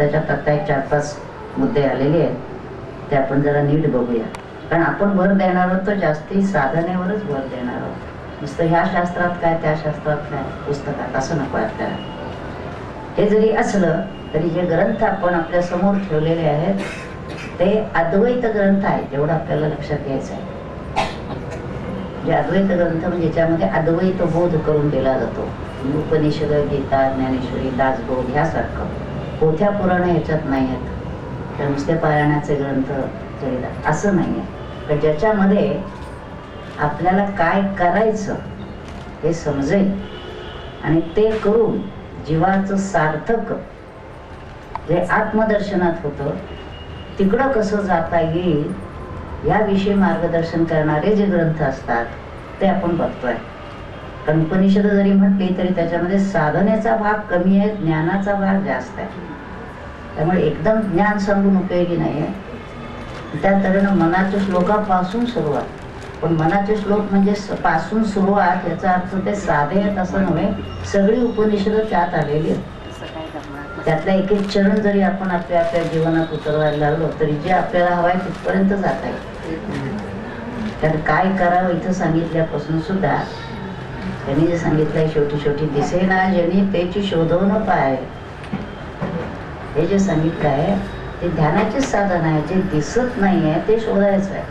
त्याच्यात आता एक चार पाच मुद्दे आलेले आहेत. ते आपण जरा नीट बघूया. कारण आपण भर देणार आहोत तर जास्ती साधनेवरच भर देणार आहोत. नुसतं ह्या शास्त्रात काय त्या शास्त्रात काय? पुस्तकात असं नको आपल्याला. हे जरी असलं तरी जे ग्रंथ आपण आपल्यासमोर ठेवलेले आहेत. ते अद्वैत ग्रंथ आहेत एवढं आपल्याला लक्षात घ्यायचं आहे. जे अद्वैत ग्रंथ म्हणजे ज्याच्यामध्ये अद्वैत बोध करून दिला जातो. उपनिषद गीता ज्ञानेश्वरी दासबोध ह्यासारखं. पोथ्या पुराण ह्याच्यात नाही आहेत तर नुसते पारायणाचे ग्रंथ जरी असं नाही आहे तर ज्याच्यामध्ये आपल्याला काय करायचं हे समजेल. आणि ते करून जीवाचं सार्थक जे आत्मदर्शनात होतं तिकडं कसं जाता येईल याविषयी मार्गदर्शन करणारे जे ग्रंथ असतात ते आपण बघतोय. कारण उपनिषद जरी म्हटली तरी त्याच्यामध्ये साधनेचा भाग कमी आहे ज्ञानाचा भाग जास्त आहे. त्यामुळे एकदम ज्ञान सांगून उपयोगी नाही आहे त्या तऱ्हेनं मनाच्या श्लोकापासून सुरुवात. पण मनाचे श्लोक म्हणजे पासून सुरुवात याचा अर्थ ते साधे आहेत असं नव्हे सगळी उपनिषद त्यात आलेली आहेत. त्यातला एक एक चरण जरी आपण आपल्या आपल्या जीवनात उतरवायला लागलो तरी जे आपल्याला हवाय तिथपर्यंत जाता येईल तर काय करावं इथं सांगितल्यापासून सुद्धा त्यांनी जे सांगितलंय शेवटी शेवटी दिसेना ज्यांनी त्याची शोधवणं पाय. हे जे सांगितलं आहे ते ध्यानाचेच साधन आहे. जे दिसत नाही आहे ते शोधायचं आहे.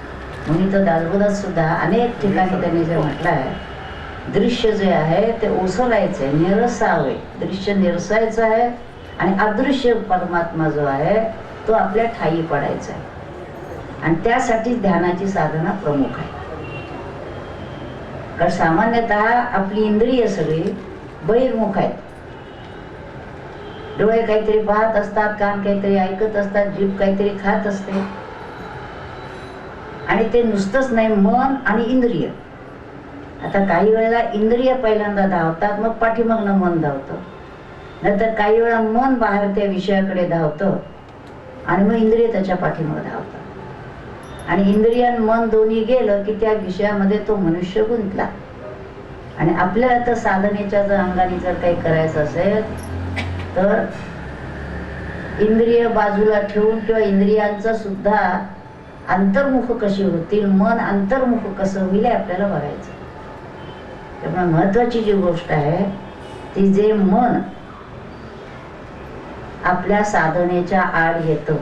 म्हणून इथं दासबोधात सुद्धा अनेक ठिकाणी त्यांनी जे म्हटलं आहे दृश्य जे आहे ते ओसरायचं आहे निरसावे. दृश्य निरसायचं आहे आणि अदृश्य परमात्मा जो आहे तो आपल्या ठाई पडायचा आहे. आणि त्यासाठी ध्यानाची साधना प्रमुख आहे कारण सामान्यतः आपली इंद्रिय सगळी बहिर्मुख आहेत. डोळे काहीतरी पाहत असतात कान काहीतरी ऐकत असतात जीभ काहीतरी खात असते. आणि ते नुसतंच नाही मन आणि इंद्रिय. आता काही वेळेला इंद्रिय पहिल्यांदा धावतात मग पाठीमागनं मन धावतं. नंतर काही वेळा मन बाहेर त्या विषयाकडे धावतं आणि मग इंद्रिय त्याच्या पाठीमागं धावतं. आणि इंद्रियन मन दोन्ही गेलं की त्या विषयामध्ये तो मनुष्य गुंतला. आणि आपल्याला तर साधनेच्या जर अंगाने जर काही करायचं असेल तर इंद्रिय बाजूला ठेवून किंवा इंद्रियांचा सुद्धा अंतर्मुख कशी होतील मन अंतर्मुख कसं होईल आपल्याला बघायचं. त्यामुळे महत्वाची जी गोष्ट आहे ती जे मन आपल्या साधनेच्या आड येतं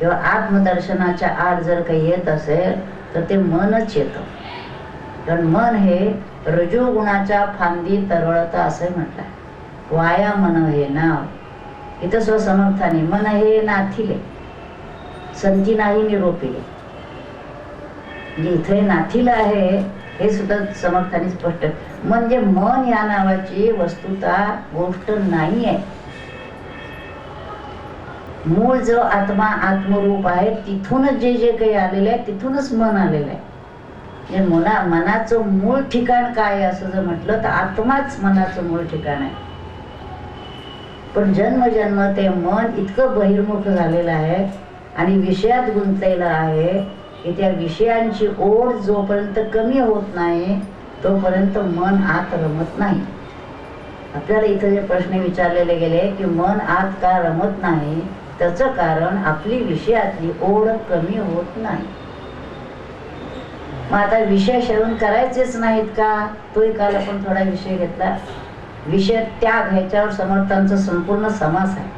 किंवा आत्मदर्शनाच्या आत जर काही येत असेल तर ते मनच येतं. कारण मन हे रजोगुणाच्या फांदी तरळत असे म्हटलंय. वाया मन हे नाव. इथं स्वसमर्थाने मन हे नाथिले. संती नाही निरोपिले. म्हणजे इथे नाथीला आहे हे सुद्धा समर्थाने स्पष्ट. म्हणजे मन या नावाची वस्तुता गोष्ट नाही आहे मूळ जो आत्मा आत्मरूप आहे तिथूनच जे जे काही आलेलं आहे तिथूनच मन आलेलं आहे. म्हणजे मना मनाचं मूळ ठिकाण काय असं जर म्हटलं तर आत्माच मनाचं मूळ ठिकाण आहे. पण जन्म जन्म ते मन इतकं बहिर्मुख झालेलं आहे आणि विषयात गुंतलेलं आहे की त्या विषयांची ओढ जोपर्यंत कमी होत नाही तोपर्यंत मन आत रमत नाही. आपल्याला इथं जे प्रश्न विचारलेले गेले की मन आत का रमत नाही त्याचं कारण आपली विषयातली ओढ कमी होत नाही. मग आता विषय सेवन करायचेच नाहीत का? तोही काल आपण थोडा विषय घेतला. विषय त्याग ह्याच्यावर समर्थांचा संपूर्ण समास आहे.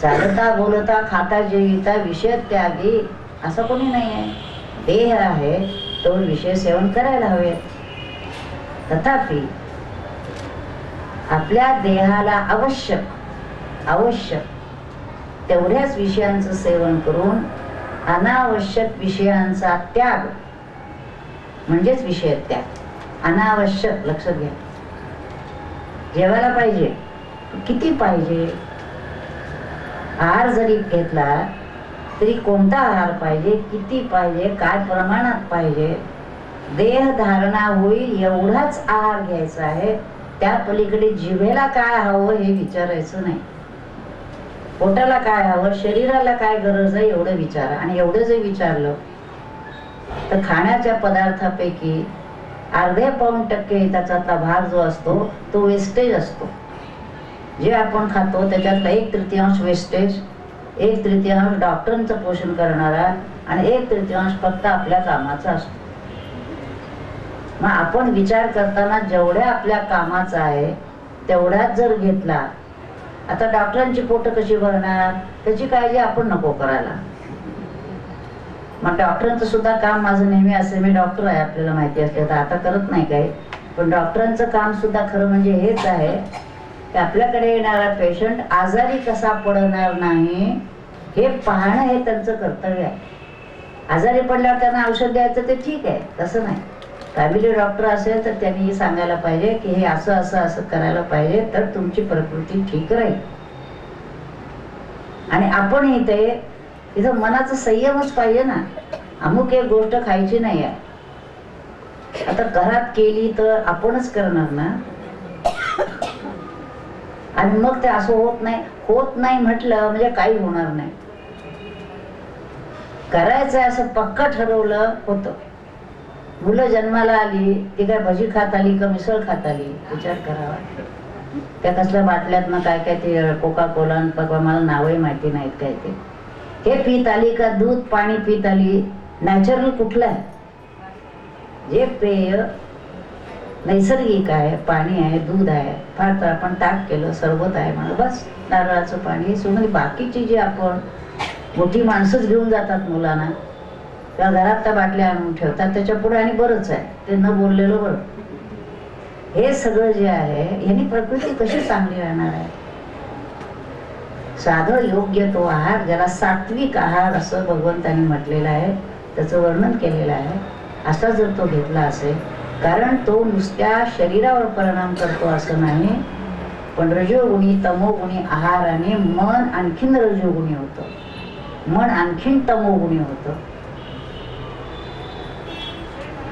चालता बोलता खाता जेविता विषय त्यागी असं कोणी नाही आहे देह आहे तो विषय सेवन करायला हवे. तथापि आपल्या देहाला आवश्यक आवश्यक. तेवढ्याच विषयांचं सेवन करून अनावश्यक विषयांचा त्याग म्हणजेच विषय त्याग अनावश्यक लक्षात घ्या. जेवायला पाहिजे. किती पाहिजे? आहार जरी घेतला तरी कोणता आहार पाहिजे? किती पाहिजे? काय प्रमाणात पाहिजे? देह धारणा होईल एवढाच आहार घ्यायचा आहे. त्या पलीकडे जिभेला काय हवं हे विचारायचं नाही. पोटाला काय हवं शरीराला काय गरज आहे एवढं विचारा. आणि एवढं जर विचारलं तर खाण्याच्या पदार्थापैकी अर्धे पाऊन टक्के त्याच्यातला भाग जो असतो तो वेस्टेज असतो. जे आपण खातो त्याच्यातला एक तृतीयांश वेस्टेज एक तृतीयांश डॉक्टरांचं पोषण करणारा आणि एक तृतीयांश फक्त आपल्या कामाचा असतो. मग आपण विचार करताना जेवढ्या आपल्या कामाचा आहे तेवढ्याच जर घेतला आता डॉक्टरांची पोट कशी भरणार? त्याची काळजी आपण नको करायला. मग डॉक्टरांचं सुद्धा काम माझं नेहमी असे मी डॉक्टर आहे आपल्याला माहिती असते. तर आता करत नाही काही. पण डॉक्टरांचं काम सुद्धा खरं म्हणजे हेच आहे की आपल्याकडे येणारा पेशंट आजारी कसा पडणार नाही हे पाहणं हे त्यांचं कर्तव्य आहे. आजारी पडल्यावर त्यांना औषध द्यायचं ते ठीक आहे तसं नाही. फॅमिली डॉक्टर असेल तर त्यांनी सांगायला पाहिजे की हे असं असं असं करायला पाहिजे तर तुमची प्रकृती ठीक राहील. आणि आपण इथे इथं मनाचा संयमच पाहिजे ना. अमुक एक गोष्ट खायची नाही आहे. आता घरात केली तर आपणच करणार ना. आणि मग ते असं होत नाही होत नाही म्हटलं म्हणजे काही होणार नाही. करायचं असं पक्क ठरवलं होतं. मुलं जन्माला आली ती काय भजी खात आली का मिसळ खात आली? विचार करावा. त्या कसल्या बाटल्यात काय काय ते कोका कोला मला नावही माहिती नाहीत काय ते. हे पित आली का दूध पाणी पित आली नॅचरल कुठलं आहे? जे पेय नैसर्गिक आहे पाणी आहे दूध आहे फार तर आपण ताक केलं सरबत आहे म्हणून बस नारळाचं पाणी सोडून बाकीची जी आपण मोठी माणसंच घेऊन जातात मुलांना त्या घरात त्या बाटल्या आणून ठेवतात त्याच्या पुढे आणि बरंच आहे. ते न बोललेलं बरं. हे सगळं जे आहे यांनी प्रकृती कशी चांगली राहणार आहे? साधं योग्य तो आहार ज्याला सात्विक आहार असं भगवंतांनी म्हटलेलं आहे त्याचं वर्णन केलेलं आहे असा जर तो घेतला असेल कारण तो नुसत्या शरीरावर परिणाम करतो असं नाही पण रजोगुणी तमोगुणी आहाराने मन आणखीन रजोगुणी होतं. मन आणखीन तमोगुणी होतं.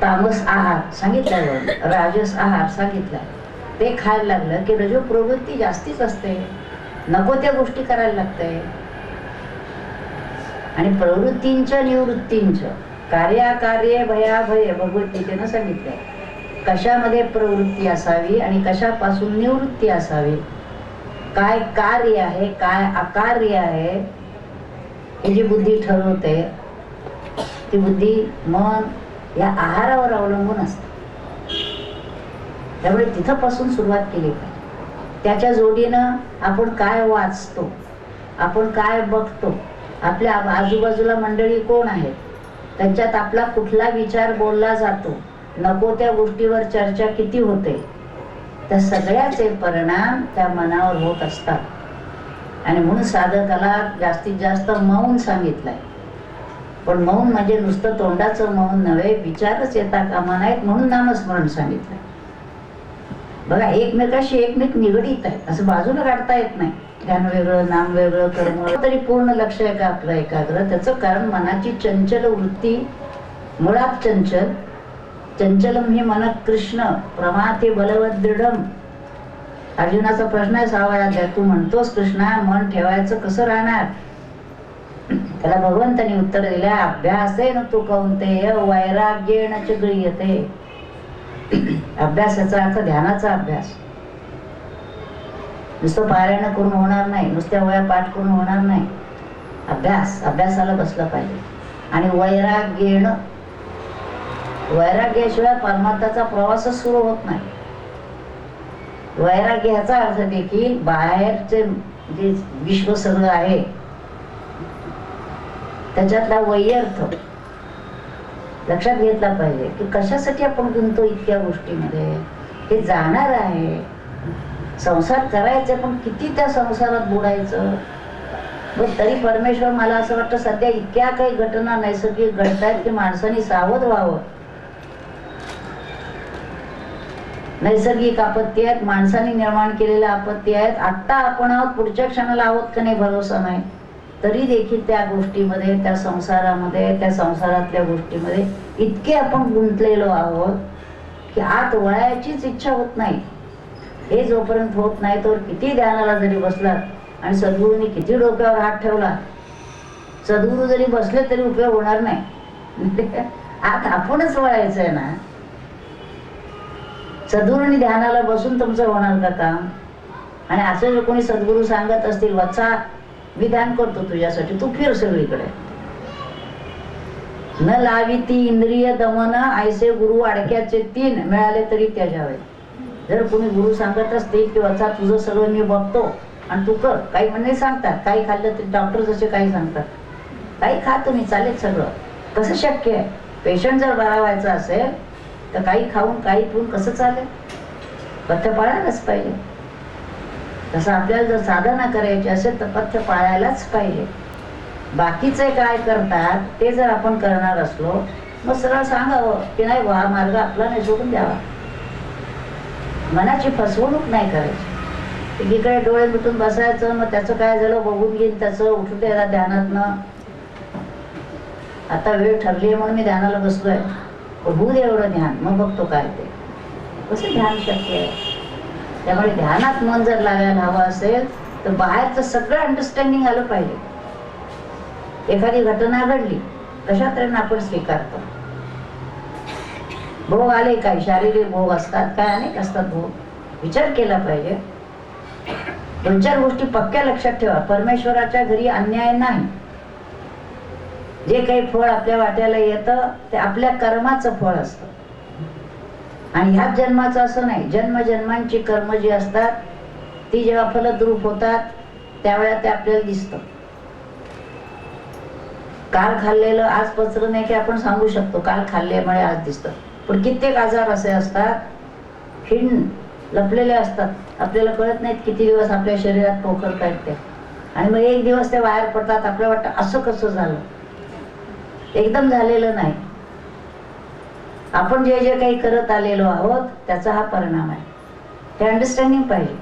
तामस आहार सांगितलं राजस आहार सांगितला. ते खायला लागलं की रजो प्रवृत्ती जास्तीच असते. नको त्या गोष्टी करायला लागते. आणि प्रवृत्तींच्या निवृत्तींच्या कार्याकार्य भयाभय भगवद्गीतेनं सांगितलंय कशामध्ये प्रवृत्ती असावी आणि कशापासून निवृत्ती असावी? काय कार्य आहे काय अकार्य आहे? हे जी बुद्धी ठरवते ती बुद्धी मन या आहारावर अवलंबून असतं. त्यामुळे तिथंपासून सुरुवात केली पाहिजे. त्याच्या जोडीनं आपण काय वाचतो आपण काय बघतो आपल्या आजूबाजूला मंडळी कोण आहेत त्यांच्यात आपला कुठला विचार बोलला जातो नको त्या गोष्टीवर चर्चा किती होते त्या सगळ्याचे परिणाम त्या मनावर होत असतात. आणि म्हणून साधकाला जास्तीत जास्त मौन सांगितलंय. पण मौन म्हणजे नुसतं तोंडाचं मौन नव्हे विचारच येता कामा नाहीत म्हणून नामस्मरण सांगितलं. बघा एकमेकाशी एकमेक निगडीत आहे असं बाजूला काढता येत नाही. ध्यान वेगळं नाम वेगळं कर्म तरी पूर्ण लक्ष आहे का आपलं एकाग्र. त्याचं कारण मनाची चंचल वृत्ती मुळात चंचल. चंचलम हे मन कृष्ण प्रमाते बलवत दृढम. अर्जुनाचा प्रश्न आहे सावळा तू म्हणतोस कृष्णा मन ठेवायचं कसं राहणार? त्याला भगवंतानी उत्तर दिले अभ्यासेन तू कौंते वैराग्येण चिगळीयते अभ्यासाचा अर्थ ध्यानाचा अभ्यास. नुसतं पारायण करून होणार नाही नुसत्या वया पाठ करून होणार नाही. अभ्यास अभ्यासाला बसलं पाहिजे. आणि वैराग्येण वैराग्याशिवाय परमार्थाचा प्रवासच सुरू होत नाही. वैराग्य ह्याचा अर्थ देखील बाहेरचे जे विश्व सगळं आहे त्याच्यातला वैयर्थ लक्षात घेतला पाहिजे की कशासाठी आपण गुंतो इतक्या गोष्टीमध्ये? हे जाणार आहे. संसार करायचे पण किती त्या संसारात बुडायचं? मग तरी परमेश्वर मला असं वाटतं सध्या इतक्या काही घटना नैसर्गिक घडतायत की माणसाने सावध व्हावं. नैसर्गिक आपत्ती आहेत माणसाने निर्माण केलेल्या आपत्ती आहेत. आत्ता आपण आहोत पुढच्या क्षणाला आहोत का नाही भरोसा नाही. तरी देखील त्या गोष्टीमध्ये त्या संसारामध्ये त्या संसारातल्या गोष्टीमध्ये इतके आपण गुंतलेलो आहोत की आत वळायचीच इच्छा होत नाही. हे जोपर्यंत होत नाही तर किती ध्यानाला जरी बसलात आणि सद्गुरूंनी किती डोक्यावर हात ठेवला सद्गुरू जरी बसले तरी उपयोग होणार नाही. आत आपणच वळायचं आहे ना. सद्गुरूंनी ध्यानाला बसून तुमचं होणार का काम? आणि असं जर कोणी सद्गुरू सांगत असतील वत्सा मी ध्यान करतो तुझ्यासाठी. तू फिर सगळीकडे. न लावी ती इंद्रिय दमन आयसे गुरु अडक्याचे तीन मिळाले तरी त्याच्यावे जर कोणी गुरु सांगत असतील की वाचा तुझं सगळं मी बघतो आणि तू कर काही म्हणजे सांगतात. काही खाल्लं तरी डॉक्टर जसे काही सांगतात. काही खा तुम्ही चालेल सगळं. कसं शक्य आहे? पेशंट जर बरा व्हायचा असेल तर काही खाऊन काही पिऊन कसं चालेल? पथ्य पाळायलाच पाहिजे. तसं आपल्याला जर साधना करायची असेल तर पथ्य पाळायलाच पाहिजे. बाकीचे काय करतात ते जर आपण करणार असलो मग सरळ सांगावं की नाही वा मार्ग आपला नाही सोडून द्यावा. मनाची फसवणूक नाही करायची. एकीकडे डोळे मिटून बसायचं मग त्याचं काय झालं बघून घेईन त्याचं उठून द्यायला ध्यानातनं. आता वेळ ठरली आहे म्हणून मी ध्यानाला बसलोय. पण होऊ दे एवढं ध्यान मग बघतो काय ते. कसं ध्यान शक्य आहे? त्यामुळे ध्यानात मन जर लागायला हवं असेल तर बाहेरचं सगळं अंडरस्टँडिंग आलं पाहिजे. एखादी घटना घडली कशा तऱ्हेनं आपण स्वीकारतो? भोग आले काय? शारीरिक भोग असतात काय? अनेक असतात भोग. विचार केला पाहिजे. दोन चार गोष्टी पक्क्या लक्षात ठेवा. परमेश्वराच्या घरी अन्याय नाही. जे काही फळ आपल्या वाट्याला येतं ते आपल्या कर्माचं फळ असतं. आणि ह्याच जन्माचं असं नाही. जन्म जन्मांची कर्म जी असतात ती जेव्हा फलद्रूप होतात त्यावेळेला ते आपल्याला दिसतं. काल खाल्लेलं आज पचलं नाही की आपण सांगू शकतो. काल खाल्ल्यामुळे आज दिसतं. पण कित्येक आजार असे असतात हिंड लपलेले असतात. आपल्याला कळत नाहीत किती दिवस आपल्या शरीरात पोखर ते आणि मग एक दिवस ते बाहेर पडतात. आपल्याला वाटतं असं कसं झालं? एकदम झालेलं नाही. आपण जे जे काही करत आलेलो आहोत त्याचा हा परिणाम आहे. ते अंडरस्टँडिंग पाहिजे.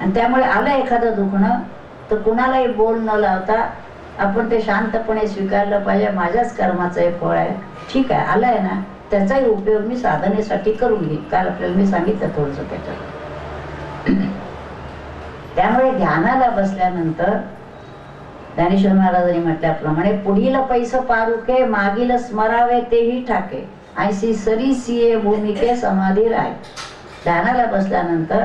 आणि त्यामुळे आलं एखादं दुखणं तर कुणालाही बोल न लावता आपण ते शांतपणे स्वीकारलं पाहिजे. माझ्याच कर्माचं हे फळ आहे. ठीक आहे आलं आहे ना. त्याचाही उपयोग मी साधनेसाठी करून घेईन. काल आपल्याला मी सांगितलं थोडंसं त्याच्यात त्यामुळे ध्यानाला बसल्यानंतर ज्ञानेश्वर महाराजांनी म्हटल्याप्रमाणे पुढील पैसे पारुके मागील स्मरावे तेही ठाके. ऐशी सरी सिये भूमिके समाधी राय. ध्यानाला बसल्यानंतर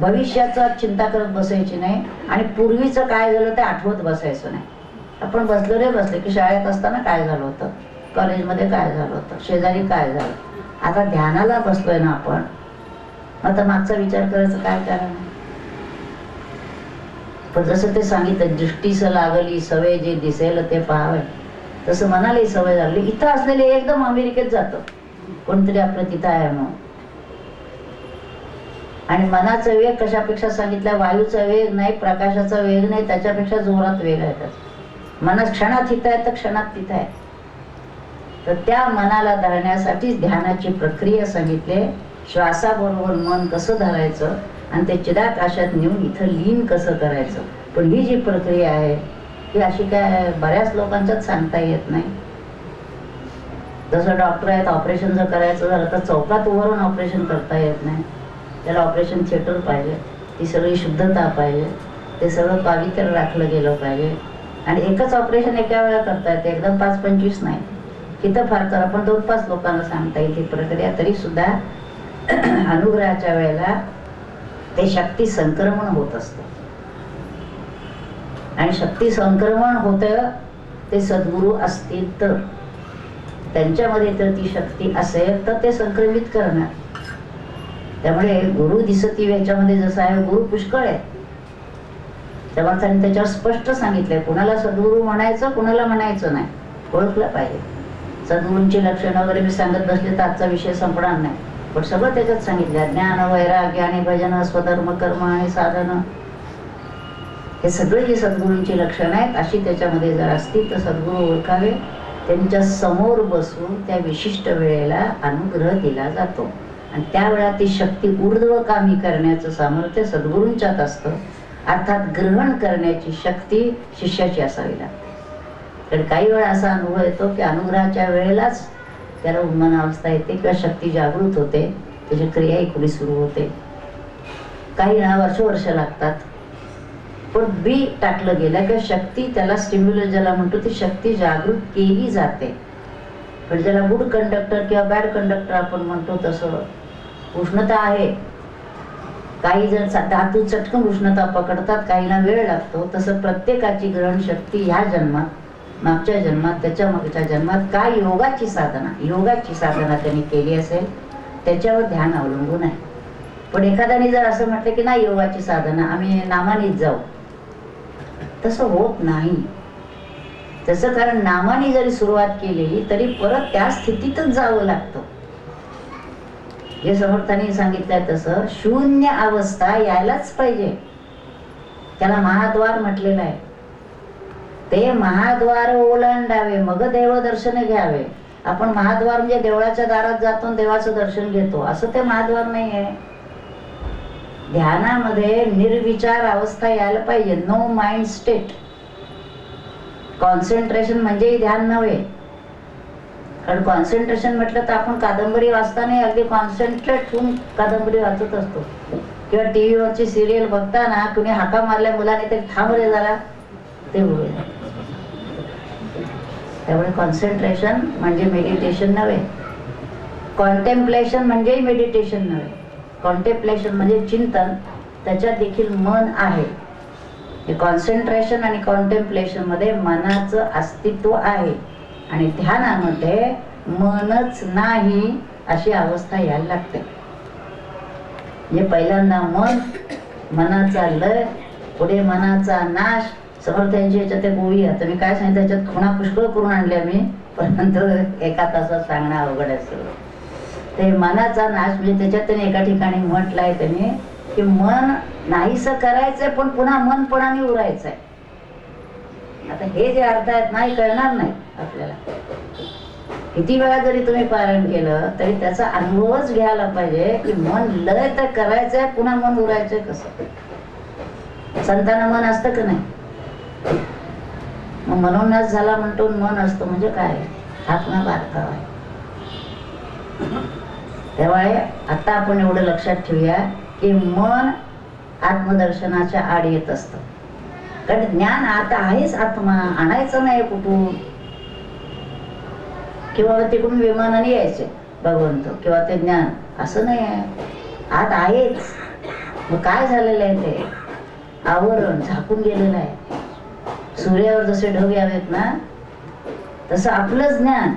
भविष्याचं चिंता करत बसायची नाही आणि पूर्वीचं काय झालं ते आठवत बसायचं नाही. आपण बसलो रे बसले की शाळेत असताना काय झालं होतं? कॉलेजमध्ये काय झालं होतं? शेजारी काय झालं? आता ध्यानाला बसलोय ना आपण आता मागचा विचार करायचं काय कारण? पण जसं ते सांगितलं दृष्टीस लागली सवय जे दिसेल ते पाहावे. तसं मनालाही सवय लागली. इथं असलेले एकदम अमेरिकेत जातं. कोणतरी आपलं तिथं आहे म्हणून. आणि मनाचा वेग कशापेक्षा सांगितला वायूचा वेग नाही प्रकाशाचा वेग नाही त्याच्यापेक्षा जोरात वेग आहे त्याचा. मनात क्षणात हित आहे तर क्षणात तिथं आहे. तर त्या मनाला धरण्यासाठीच ध्यानाची प्रक्रिया सांगितले. श्वासाबरोबर मन कसं धरायचं? आणि ते चिदाकाशात नेऊन इथं लीन कसं करायचं? पण ही जी प्रक्रिया आहे ही अशी काय बऱ्याच लोकांच्याच सांगता येत नाही. जसं डॉक्टर आहेत ऑपरेशन जर करायचं झालं तर चौकात उभारून ऑपरेशन करता येत नाही. त्याला ऑपरेशन थिएटर पाहिजे. ती सगळी शुद्धता पाहिजे. ते सगळं पावित्र्य राखलं गेलं पाहिजे. आणि एकच ऑपरेशन एका वेळा करता येते एकदम पाच पंचवीस नाही. तिथं फार तर आपण दोन पाच लोकांना सांगता येईल ही प्रक्रिया. तरीसुद्धा अनुग्रहाच्या वेळेला ते शक्ती संक्रमण होत असतं. आणि शक्ती संक्रमण होत ते सद्गुरू असतील तर त्यांच्यामध्ये तर ती शक्ती असेल तर ते संक्रमित करणार. त्यामुळे गुरु दिसती याच्यामध्ये जसं आहे गुरु पुष्कळ आहे. समर्थांनी त्याच्यावर स्पष्ट सांगितलंय कुणाला सद्गुरू म्हणायचं कुणाला म्हणायचं नाही. ओळखलं पाहिजे. सद्गुरूंची लक्षणं वगैरे मी सांगत बसले तर आजचा विषय संपणार नाही. पण सगळं त्याच्यात सांगितलं ज्ञान वैराग्य आणि भजन स्वधर्म कर्म आणि साधनं. हे सगळे जे सद्गुरूंची लक्षणं आहेत अशी त्याच्यामध्ये जर असतील तर सद्गुरू ओळखावे. त्यांच्यासमोर बसून त्या विशिष्ट वेळेला अनुग्रह दिला जातो. आणि त्यावेळा ती शक्ती ऊर्ध्वकामी करण्याचं सामर्थ्य सद्गुरूंच्यात असतं. अर्थात ग्रहण करण्याची शक्ती शिष्याची असावी लागते. कारण काही वेळा असा अनुभव येतो की अनुग्रहाच्या वेळेलाच त्याला उन्मन अवस्था येते किंवा शक्ती जागृत होते. त्याची क्रियाही खुली सुरू होते. काही ना वर्ष वर्ष लागतात. पण बी टाकलं गेलं किंवा शक्ती त्याला स्टिम्युलस ज्याला म्हणतो ती शक्ती जागृत केली जाते. पण ज्याला गुड कंडक्टर किंवा बॅड कंडक्टर आपण म्हणतो तसं उष्णता आहे. काही जण धातू चटकन उष्णता पकडतात काहीला वेळ लागतो. तसं प्रत्येकाची ग्रहण शक्ती ह्या जन्मात मागच्या जन्मात त्याच्या मागच्या जन्मात काय योगाची साधना योगाची साधना त्यांनी केली असेल त्याच्यावर ध्यान अवलंबून आहे. पण एखाद्याने जर असं म्हटलं की नाही योगाची साधना आम्ही नामानेच जाऊ. तसं होत नाही. तसं कारण नामाने जरी सुरुवात केली तरी परत त्या स्थितीतच जावं लागतं. हे समर्थांनी सांगितलंय तसं शून्य अवस्था यायलाच पाहिजे. त्याला महाद्वार म्हटलेलं आहे. ते महाद्वार ओलांडावे मग देव दर्शन घ्यावे. आपण महाद्वार म्हणजे देवळाच्या दारात जातो देवाचं दर्शन घेतो. असं ते महाद्वार नाही आहे ध्यानामध्ये निर्विचार अवस्था यायला पाहिजे. नो माइंड स्टेट कॉन्सन्ट्रेशन म्हणजे ध्यान नव्हे. कारण कॉन्सन्ट्रेशन म्हटलं तर आपण कादंबरी वाचताना अगदी कॉन्सन्ट्रेट होऊन कादंबरी वाचत असतो. किंवा टी व्हीवरची सिरियल बघताना कुणी हाका मारल्या मुलाने तरी थांब रे जरा. ते होईल. त्यामुळे कॉन्सन्ट्रेशन म्हणजे मेडिटेशन नव्हे. कॉन्टेम्प्लेशन म्हणजे मेडिटेशन नव्हे. कॉन्टेम्प्लेशन म्हणजे चिंतन त्याच्यात देखील मन आहे. कॉन्सन्ट्रेशन आणि कॉन्टेम्प्लेशनमध्ये मनाचं अस्तित्व आहे. आणि ध्यानामध्ये मनच नाही अशी अवस्था यायला लागते. म्हणजे पहिल्यांदा मन मनाचा लय पुढे मनाचा नाश समर्थांची याच्यात ते गोळी आहे. मी काय सांगितलं त्याच्यात खुणा पुष्कळ करून आणल्या मी परंतु एका तासात सांगणं अवघड असेल ते मनाचा नाश म्हणजे त्याच्यात त्याने एका ठिकाणी म्हटलंय त्याने की मन नाहीस करायचंय पण पुन्हा मनपणाने उरायचंय. आता हे जे अर्थ आहेत नाही कळणार नाही आपल्याला. किती वेळा जरी तुम्ही पारण केलं तरी त्याचा अनुभवच घ्यायला पाहिजे की मन लय तर करायचंय पुन्हा मन उरायचंय कसं? संतांना मन असतं का नाही? मग मनोनाश झाला म्हणतो मन असतं म्हणजे काय? हात ना बारकावा. आहे त्यामुळे आता आपण एवढं लक्षात ठेवूया की मन आत्मदर्शनाच्या आड येत असतं. कारण ज्ञान आता आहेच आत्मा आणायचं नाही कुठून. किंवा तिकडून विमानाने यायचे भगवंत किंवा ते ज्ञान असं नाही आहे. आत आहेच. मग काय झालेलं आहे ते? आवरण झाकून गेलेलं आहे. सूर्यावर जसे ढग यावेत ना तसं आपलं ज्ञान.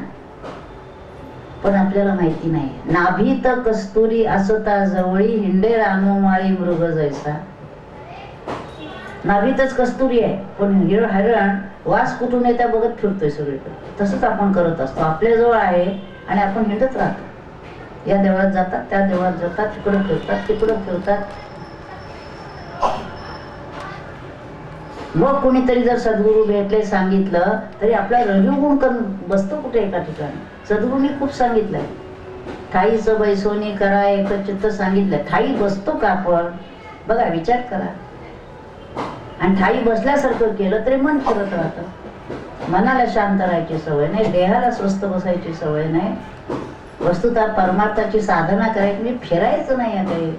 पण आपल्याला माहिती नाही. नाभीत कस्तुरी असता जवळी हिंडे रानोमाळी मृग जैसा. नाभीतच कस्तुरी आहे पण हिरळ हरण वास कुठून येत्या बघत फिरतोय सगळीकडे. तसंच आपण करत असतो. आपल्याजवळ आहे आणि आपण हिंडत राहतो. या देवळात जातात त्या देवळात जातात तिकडं फिरतात तिकडं फिरतात. मग कोणीतरी जर सद्गुरू भेटले सांगितलं तरी आपला रजोगुण करून बसतो कुठे एका ठिकाणी? सद्गुरूंनी खूप सांगितलंय. ठाईचं बैसोनी करा एक चित्त सांगितलं. ठाई बसतो का आपण? बघा विचार करा. आणि ठाई बसल्यासारखं केलं तरी मन फिरत राहतं. मनाला शांत राहायची सवय नाही देहाला स्वस्त बसायची सवय नाही. वस्तुता परमार्थाची साधना करायची मी फिरायचं नाही आहे काही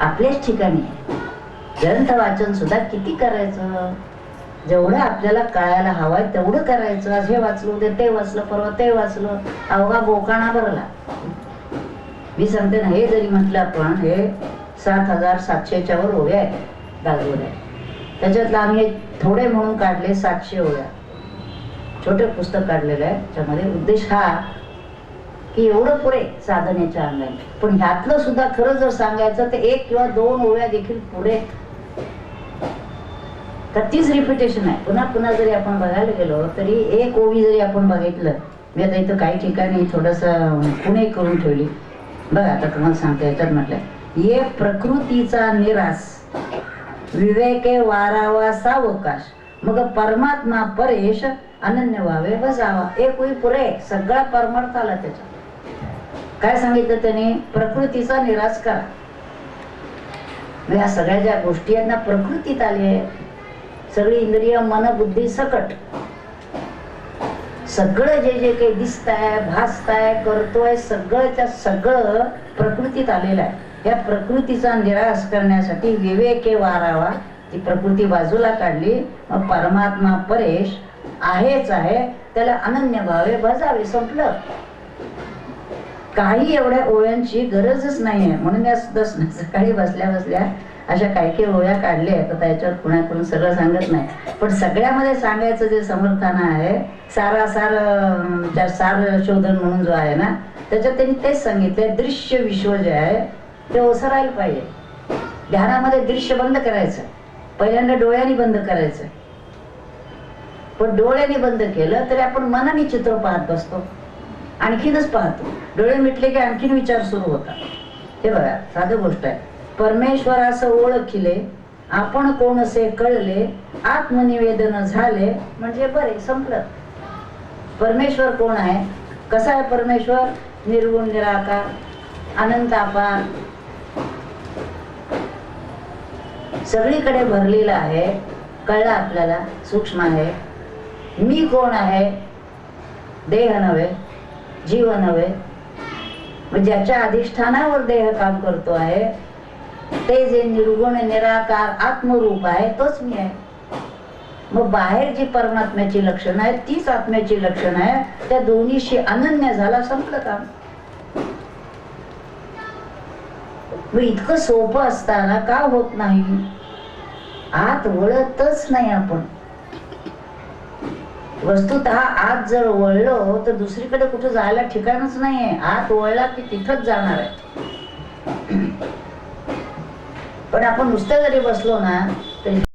आपल्याच ठिकाणी ग्रंथ वाचन सुद्धा किती करायचं? जेवढं आपल्याला कळायला हवंय तेवढं करायचं. हे वाचलं उद्या ते वाचलं परवा ते वाचलं. अवघा बोकाणा भरला. मी सांगते ना हे जरी म्हटलं आपण हे सात हजार सातशेच्या वर ओव्या आहेत दागोऱ्या त्याच्यातलं आम्ही थोडे म्हणून काढले सातशे ओव्या. छोटे पुस्तक काढलेलं आहे त्याच्यामध्ये उद्देश हा की एवढं पुरे साधनेच्या अंगाने. पण ह्यातलं सुद्धा खरं जर सांगायचं तर एक किंवा दोन ओव्या देखील पुढे तर तीच रिपिटेशन आहे. पुन्हा पुन्हा जरी आपण बघायला गेलो तरी एक ओवी जरी आपण बघितलं मी आता इथं काही ठिकाणी थोडंसं पुणे करून ठेवली. बघा आता तुम्हाला सांगते याच्यात म्हटलंय ये प्रकृतीचा निराश विवेके वारावा सावकाश मग परमात्मा परेश अनन्य व्हावे बसावा एक होई पुरे सगळा परमार्थ आला त्याच्या काय सांगितलं त्याने? प्रकृतीचा निराश करा. या सगळ्या ज्या गोष्टी आहेत ना प्रकृतीत आली आहे सगळी इंद्रिय मन बुद्धी सकट. सगळं जे जे काही दिसताय भासताय करतोय सगळं त्या सगळं प्रकृतीत आलेलं आहे. या प्रकृतीचा निराश करण्यासाठी विवेके वारावा. ती प्रकृती बाजूला काढली. मग परमात्मा परेश आहेच आहे. त्याला अनन्य भावे बजावे संपलं. काही एवढ्या ओळ्यांची गरजच नाहीये. म्हणून या सुद्धा सकाळी बसल्या बसल्या अशा काही काही ओळ्या काढल्या आहेत तर त्याच्यावर कुणाकडून सगळं सांगत नाही. पण सगळ्यामध्ये सांगायचं जे समर्थन आहे सारा सार त्या सार शोधन म्हणून जो आहे ना त्याच्यात त्यांनी तेच सांगितले दृश्य विश्व जे आहे ते ओसरायला पाहिजे. ध्यानामध्ये दृश्य बंद करायचं. पहिल्यांदा डोळ्यांनी बंद करायचं. पण डोळ्यांनी बंद केलं तरी आपण मनाने चित्र पाहत बसतो. आणखीनच पाहतो. डोळे मिटले की आणखीन विचार सुरू होतात. हे बघा साधं गोष्ट आहे. परमेश्वराचं ओळखिले आपण कोण असे कळले आत्मनिवेदन झाले म्हणजे बरे संपलं. परमेश्वर कोण आहे? कसा आहे परमेश्वर? निर्गुण निराकार अनंत अपार सगळीकडे भरलेला आहे कळलं आपल्याला सूक्ष्म आहे. मी कोण आहे? देह नव्हे जीव नव्हे. म्हणजे ज्याच्या अधिष्ठानावर देह काम करतो आहे. ते जे निर्गुण निराकार आत्मरूप आहे तोच मी आहे. मग बाहेर जी परमात्म्याची लक्षणं आहेत तीच आत्म्याची लक्षणं आहे त्या दोन्हीशी अनन्य झाला संपलं काम. मग इतकं सोपं असताना का होत नाही? आत वळतच नाही आपण. वस्तुत आत जर वळलो तर दुसरीकडे कुठं जायला ठिकाणच नाहीये. आत वळला की तिथंच जाणार आहे. पण आपण नुसतं जरी बसलो ना तरी